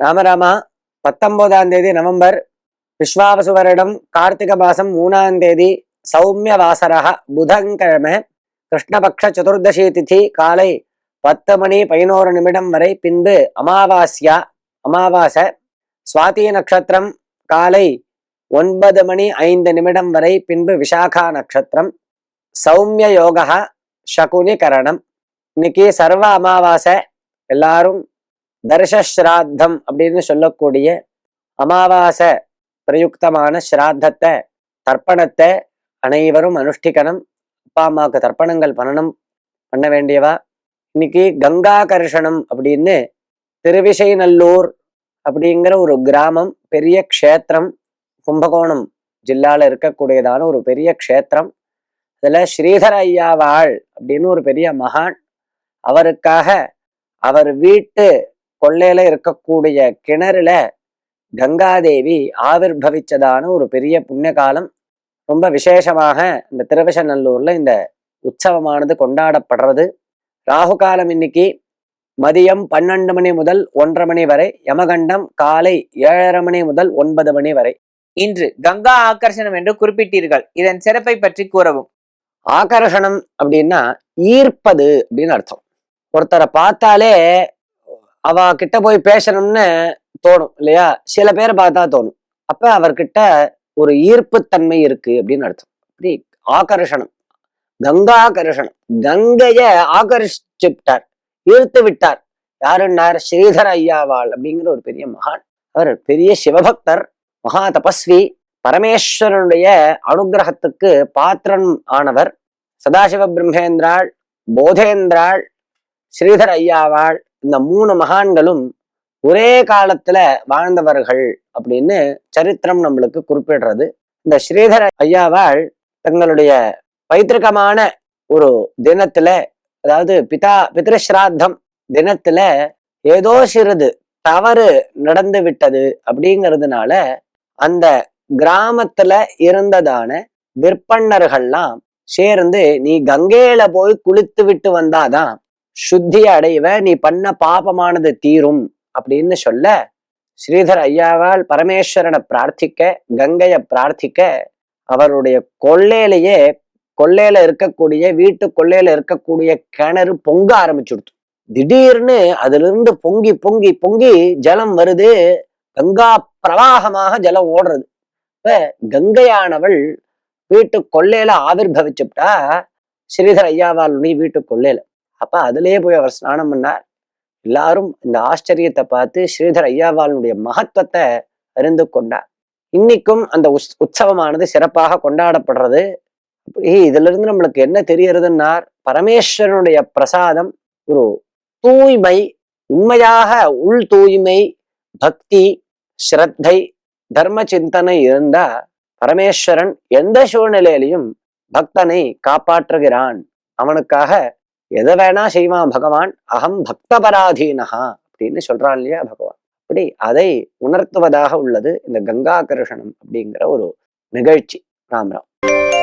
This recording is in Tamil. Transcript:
ராமராமா பத்தொன்பதாம் தேதி நவம்பர் விஸ்வாவசு வருடம் கார்த்திக மாசம் மூணாம் தேதி சௌமிய வாசரக புதன்கிழமை கிருஷ்ணபக்ஷ சதுர்தசி திதி காலை பத்து மணி பதினோரு நிமிடம் வரை பின்பு அமாவாஸ்யா அமாவாசை சுவாதி நட்சத்திரம் காலை ஒன்பது மணி ஐந்து நிமிடம் வரை பின்பு விசாகா நட்சத்திரம் சௌமிய யோகா சகுனி கரணம். இன்னைக்கு சர்வ அமாவாசை. எல்லாரும் தர்ஷஸ்ராத்தம் அப்படின்னு சொல்லக்கூடிய அமாவாசை பிரயுக்தமான ஸ்ராத்தத்தை தர்ப்பணத்தை அனைவரும் அனுஷ்டிக்கணும். அப்பா அம்மாவுக்கு தர்ப்பணங்கள் பண்ணணும் பண்ண வேண்டியவா? இன்னைக்கு கங்காகர்ஷணம் அப்படின்னு திருவிசைநல்லூர் அப்படிங்கிற ஒரு கிராமம் பெரிய க்ஷேத்திரம் கும்பகோணம் ஜில்லால இருக்கக்கூடியதான ஒரு பெரிய க்ஷேத்திரம். அதுல ஸ்ரீதர ஐயாவாள் அப்படின்னு ஒரு பெரிய மகான் அவருக்காக அவர் வீட்டு கொள்ளையில இருக்கக்கூடிய கிணறுல கங்காதேவி ஆவிர்பவிச்சதான ஒரு பெரிய புண்ணிய காலம் ரொம்ப விசேஷமாக இந்த திருவிசநல்லூர்ல இந்த உற்சவமானது கொண்டாடப்படுறது. ராகு காலம் இன்னைக்கு மதியம் பன்னெண்டு மணி முதல் ஒன்றரை மணி வரை யமகண்டம் காலை ஏழரை மணி முதல் ஒன்பது மணி வரை. இன்று கங்கா ஆகர்ஷணம் என்று குறிப்பிட்டீர்கள். இதன் சிறப்பை பற்றி கூறவும். ஆகர்ஷணம் அப்படின்னா ஈர்ப்பது அப்படின்னு அர்த்தம். ஒருத்தரை பார்த்தாலே அவ கிட்ட போய் பேசணும்னு தோணும் இல்லையா? சில பேரை பார்த்தா தோணும். அப்ப அவர்கிட்ட ஒரு ஈர்ப்புத்தன்மை இருக்கு அப்படின்னு அர்த்தம். அப்படி ஆகர்ஷணம் கங்காகர்ஷணம் கங்கைய ஆகர்ஷிச்சுட்டார் ஈர்த்து விட்டார். யாருன்னார்? ஸ்ரீதர ஐயாவாள் அப்படிங்கிற ஒரு பெரிய மகான். அவர் பெரிய சிவபக்தர் மகா தபஸ்வி பரமேஸ்வரனுடைய அனுகிரகத்துக்கு பாத்திரன் ஆனவர். சதாசிவ பிரம்மேந்திராள் போதேந்திராள் ஸ்ரீதர் ஐயாவாள் இந்த மூணு மகான்களும் ஒரே காலத்துல வாழ்ந்தவர்கள் அப்படின்னு சரித்திரம் நம்மளுக்கு குறிப்பிடுறது. இந்த ஸ்ரீதர ஐயாவால் தங்களுடைய பைத்திருக்கமான ஒரு தினத்துல அதாவது பிதா பித்ருஸ்ராத்தம் தினத்துல ஏதோ சிறிது தவறு நடந்து விட்டது அப்படிங்கிறதுனால அந்த கிராமத்துல இருந்ததான விற்பன்னர்கள்லாம் சேர்ந்து நீ கங்கையில போய் குளித்து விட்டு வந்தாதான் சுத்தி அடைவ நீ பண்ண பாபமானது தீரும் அப்படின்னு சொல்ல ஸ்ரீதர் ஐயாவால் பரமேஸ்வரனை பிரார்த்திக்க கங்கையை பிரார்த்திக்க அவருடைய கொள்ளையிலேயே கொள்ளையில இருக்கக்கூடிய வீட்டு கொள்ளையில இருக்கக்கூடிய கிணறு பொங்க ஆரம்பிச்சுடுத்து திடீர்னு அதுல இருந்து பொங்கி பொங்கி பொங்கி ஜலம் வருது. கங்கா பிரவாகமாக ஜலம் ஓடுறது. இப்ப கங்கையானவள் வீட்டு கொள்ளையில ஆவிர்வவிச்சுட்டா ஸ்ரீதர் ஐயாவாளுடைய வீட்டு கொள்ளையில. அப்ப அதுலயே போய் அவர் ஸ்நானம் பண்ணார். எல்லாரும் இந்த ஆச்சரியத்தை பார்த்து ஸ்ரீதர் ஐயாவாளுடைய மகத்துவத்தை அறிந்து கொண்டார். இன்னைக்கும் அந்த உஸ் உற்சவமானது சிறப்பாக கொண்டாடப்படுறது. அப்படி இதுல இருந்து நம்மளுக்கு என்ன தெரியறதுன்னார் பரமேஸ்வரனுடைய பிரசாதம் ஒரு தூய்மை உண்மையாக உள் தூய்மை பக்தி ஸ்ரத்தை தர்ம சிந்தனை இருந்தா பரமேஸ்வரன் எந்த சூழ்நிலையிலையும் பக்தனை காப்பாற்றுகிறான். அவனுக்காக எதை வேணா செய்வான் பகவான். அகம் பக்தபராதீனஹா அப்படின்னு சொல்றான் இல்லையா பகவான். அப்படி அதை உணர்த்துவதாக உள்ளது இந்த கங்காகர்ஷணம் அப்படிங்கிற ஒரு நிகழ்ச்சி. ராம் ராம்.